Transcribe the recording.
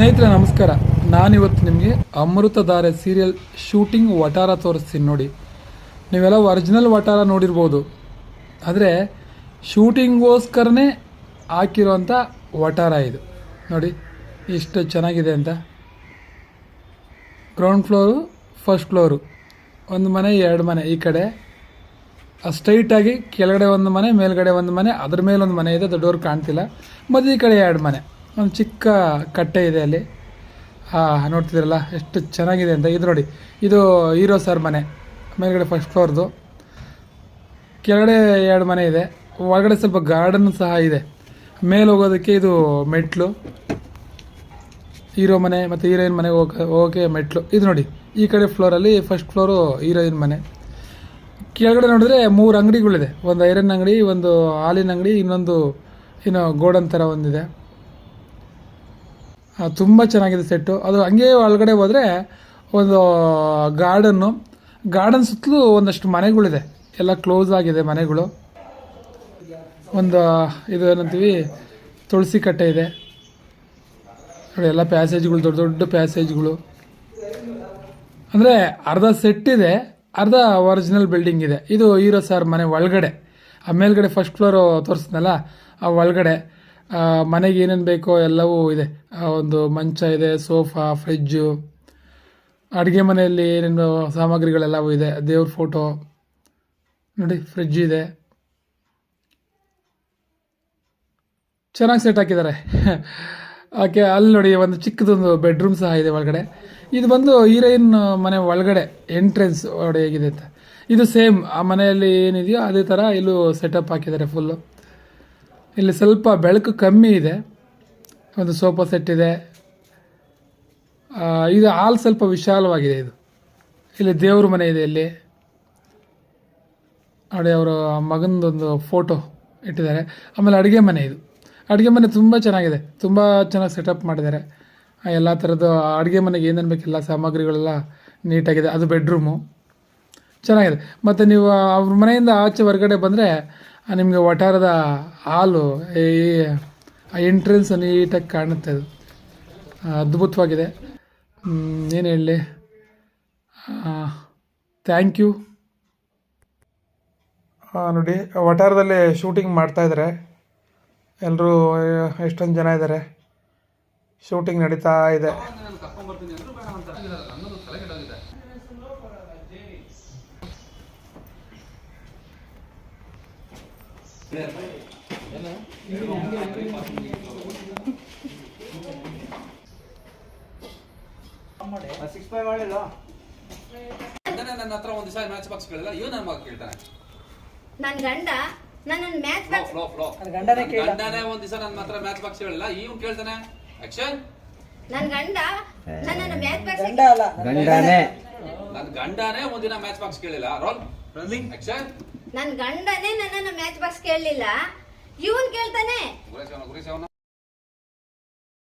ಸ್ನೇಹಿತರೆ, ನಮಸ್ಕಾರ. ನಾನಿವತ್ತು ನಿಮಗೆ ಅಮೃತಧಾರೆ ಸೀರಿಯಲ್ ಶೂಟಿಂಗ್ ವಟಾರ ತೋರಿಸ್ತೀನಿ ನೋಡಿ. ನೀವೆಲ್ಲ ಒರಿಜಿನಲ್ ವಟಾರ ನೋಡಿರ್ಬೋದು. ಆದರೆ, ಶೂಟಿಂಗ್ಗೋಸ್ಕರನೇ ಹಾಕಿರೋಂಥ ವಟಾರ ಇದು. ನೋಡಿ, ಇಷ್ಟು ಚೆನ್ನಾಗಿದೆ ಅಂತ. Ground floor, first floor. ಒಂದು ಮನೆ, ಎರಡು ಮನೆ ಈ ಕಡೆ. ಸ್ಟ್ರೈಟಾಗಿ ಕೆಳಗಡೆ ಒಂದು ಮನೆ, ಮೇಲ್ಗಡೆ ಒಂದು ಮನೆ, ಅದ್ರ ಮೇಲೆ ಒಂದು ಮನೆ ಇದೆ, ದೊಡ್ಡವ್ರು ಕಾಣ್ತಿಲ್ಲ. ಮತ್ತು ಈ ಕಡೆ ಎರಡು ಮನೆ. ಒಂದು ಚಿಕ್ಕ ಕಟ್ಟೆ ಇದೆ ಅಲ್ಲಿ. ಹಾಂ ನೋಡ್ತಿದ್ದೀರಲ್ಲ, ಎಷ್ಟು ಚೆನ್ನಾಗಿದೆ ಅಂತ. ಇದು ನೋಡಿ, ಇದು ಹೀರೋ ಸರ್ ಮನೆ, ಮೇಲ್ಗಡೆ ಫಸ್ಟ್ ಫ್ಲೋರ್ದು ಕೆಳಗಡೆ ಎರಡು ಮನೆ ಇದೆ, ಒಳಗಡೆ ಸ್ವಲ್ಪ ಗಾರ್ಡನ್ ಸಹ ಇದೆ. ಮೇಲೆ ಹೋಗೋದಕ್ಕೆ ಇದು ಮೆಟ್ಲು. ಹೀರೋ ಮನೆ ಮತ್ತು ಹೀರೋಯಿನ್ ಮನೆಗೆ ಹೋಗ, ಹೋಗೋಕೆ ಮೆಟ್ಲು. ಇದು ನೋಡಿ, ಈ ಕಡೆ ಫ್ಲೋರಲ್ಲಿ ಫಸ್ಟ್ ಫ್ಲೋರು ಹೀರೋಯಿನ್ ಮನೆ. ಕೆಳಗಡೆ ನೋಡಿದ್ರೆ ಮೂರು ಅಂಗಡಿಗಳಿದೆ. ಒಂದು ಐರನ್ ಅಂಗಡಿ, ಒಂದು ಹಾಲಿನ ಅಂಗಡಿ, ಇನ್ನೊಂದು, ಏನೋ ಗೋಡನ್ ಥರ ಒಂದಿದೆ. ತುಂಬ ಚೆನ್ನಾಗಿದೆ ಸೆಟ್ಟು. ಅದು ಹಂಗೆ ಒಳಗಡೆ ಹೋದರೆ ಒಂದು ಗಾರ್ಡನ್ನು. ಗಾರ್ಡನ್ ಸುತ್ತಲೂ ಒಂದಷ್ಟು ಮನೆಗಳಿದೆ. ಎಲ್ಲ ಕ್ಲೋಸ್ ಆಗಿದೆ ಮನೆಗಳು. ಒಂದು ಇದು ಏನಂತೀವಿ? ತುಳಸಿ ಕಟ್ಟೆ ಇದೆ. ನೋಡಿ, ಎಲ್ಲ ಪ್ಯಾಸೇಜ್ಗಳು, ದೊಡ್ಡ ದೊಡ್ಡ ಪ್ಯಾಸೇಜ್ಗಳು. ಅಂದರೆ, ಅರ್ಧ ಸೆಟ್ ಇದೆ, ಅರ್ಧ ಒರಿಜಿನಲ್ ಬಿಲ್ಡಿಂಗ್ ಇದೆ. ಇದು ಹೀರೋ ಸರ್ ಮನೆ ಒಳಗಡೆ. ಆ ಮೇಲ್ಗಡೆ ಫಸ್ಟ್ ಫ್ಲೋರು ತೋರಿಸ್ನಲ್ಲ ಆ ಒಳಗಡೆ. ಮನೆಗೆ ಏನೇನು ಬೇಕೋ ಎಲ್ಲವೂ ಇದೆ. ಒಂದು ಮಂಚ ಇದೆ, ಸೋಫಾ ಫ್ರಿಜ್ಜು ಅಡುಗೆ ಮನೆಯಲ್ಲಿ ಏನೇನು ಸಾಮಗ್ರಿಗಳೆಲ್ಲವೂ ಇದೆ. ದೇವ್ರ ಫೋಟೋ ನೋಡಿ ಫ್ರಿಜ್ ಇದೆ. ಚೆನ್ನಾಗಿ ಸೆಟ್ ಹಾಕಿದ್ದಾರೆ. ಓಕೆ ಅಲ್ಲಿ ನೋಡಿ, ಒಂದು ಚಿಕ್ಕದೊಂದು ಬೆಡ್ರೂಮ್ ಸಹ ಇದೆ ಒಳಗಡೆ. ಇದು ಬಂದು ಹೀರೋಯಿನ್ ಮನೆ ಒಳಗಡೆ ಎಂಟ್ರೆನ್ಸ್ ಹೇಗಿದೆ ಅಂತ. ಇದು ಸೇಮ್ ಆ ಮನೆಯಲ್ಲಿ ಏನಿದೆಯೋ ಅದೇ ಥರ ಇಲ್ಲೂ ಸೆಟಪ್ ಹಾಕಿದ್ದಾರೆ ಫುಲ್ಲು ಇಲ್ಲಿ ಸ್ವಲ್ಪ ಬೆಳಕು ಕಮ್ಮಿ ಇದೆ. ಒಂದು ಸೋಫಾ ಸೆಟ್ ಇದೆ. ಇದು ಹಾಲ್ ಸ್ವಲ್ಪ ವಿಶಾಲವಾಗಿದೆ ಇದು. ಇಲ್ಲಿ ದೇವ್ರ ಮನೆ ಇದೆ ಇಲ್ಲಿ. ನೋಡಿ ಅವರ ಮಗನದೊಂದು ಫೋಟೋ ಇಟ್ಟಿದ್ದಾರೆ. ಆಮೇಲೆ ಅಡುಗೆ ಮನೆ ಇದು. ಅಡುಗೆ ಮನೆ ತುಂಬ ಚೆನ್ನಾಗಿದೆ. ತುಂಬ ಚೆನ್ನಾಗಿ ಸೆಟಪ್ ಮಾಡಿದ್ದಾರೆ. ಎಲ್ಲ ಥರದ್ದು ಅಡುಗೆ ಮನೆಗೆ ಏನೇನು ಬೇಕು ಎಲ್ಲ ಸಾಮಗ್ರಿಗಳೆಲ್ಲ ನೀಟಾಗಿದೆ. ಅದು ಬೆಡ್ರೂಮು ಚೆನ್ನಾಗಿದೆ. ಮತ್ತು ನೀವು ಅವ್ರ ಮನೆಯಿಂದ ಆಚೆ ಹೊರಗಡೆ ಬಂದರೆ ನಿಮಗೆ ವಠಾರದ ಹಾಲು, ಈ ಎಂಟ್ರೆನ್ಸ್ ನೀಟಾಗಿ ಕಾಣುತ್ತೆ ಅದು. ಅದ್ಭುತವಾಗಿದೆ. ಏನು ಹೇಳಲಿ ಥ್ಯಾಂಕ್ ಯು ನೋಡಿ, ವಠಾರದಲ್ಲಿ ಶೂಟಿಂಗ್ ಮಾಡ್ತಾಯಿದ್ದಾರೆ ಎಲ್ಲರೂ ಎಷ್ಟೊಂದು ಜನ ಇದ್ದಾರೆ ಶೂಟಿಂಗ್ ನಡೀತಾ ಇದೆ. ಸಿಕ್ಸ್ ಫೈವ್ ಮಾಡಿಲ್ಲ ಗಂಡನೇ ನನ್ನ ಹತ್ರ ಒಂದ್ ದಿವಸ ಮ್ಯಾಚ್ ಬಾಕ್ಸ್ ಕೇಳಿಲ್ಲ ಇವ್ ನನ್ನ ಮಗ ಕೇಳ್ತಾನೆ ನನ್ ಗಂಡ ನನ್ನ ಮ್ಯಾಚ್ ಫ್ಲೋ ಫ್ಲೋ ಫ್ಲೋ ನನ್ ಗಂಡನೇ ಕೇಳ. ಗಂಡನೇ ಒಂದ್ ದಿವಸ ನನ್ನ ಹತ್ರ ಮ್ಯಾಚ್ ಬಾಕ್ಸ್ ಹೇಳಿಲ್ಲ ಇವ್ ಕೇಳ್ತಾನೆ. ಆಕ್ಷನ್ ನನ್ನ ಗಂಡ ನನ್ನ ಮ್ಯಾಚ್ ಗಂಡ ಅಲ್ಲ ಗಂಡನೇ. ನನ್ನ ಗಂಡನೇ ಒಂದಿನ ಮ್ಯಾಚ್ ಬಾಕ್ಸ್ ಕೇಳಿಲ್ಲ. ರೋಲ್ ರನ್ನಿಂಗ್ ಆಕ್ಷನ್ ನನ್ ಗಂಡನೇ ನನ್ನನ್ನು ಮ್ಯಾಚ್ ಬಾಕ್ಸ್ ಕೇಳಲಿಲ್ಲ. ಇವನ್ ಕೇಳ್ತಾನೆ.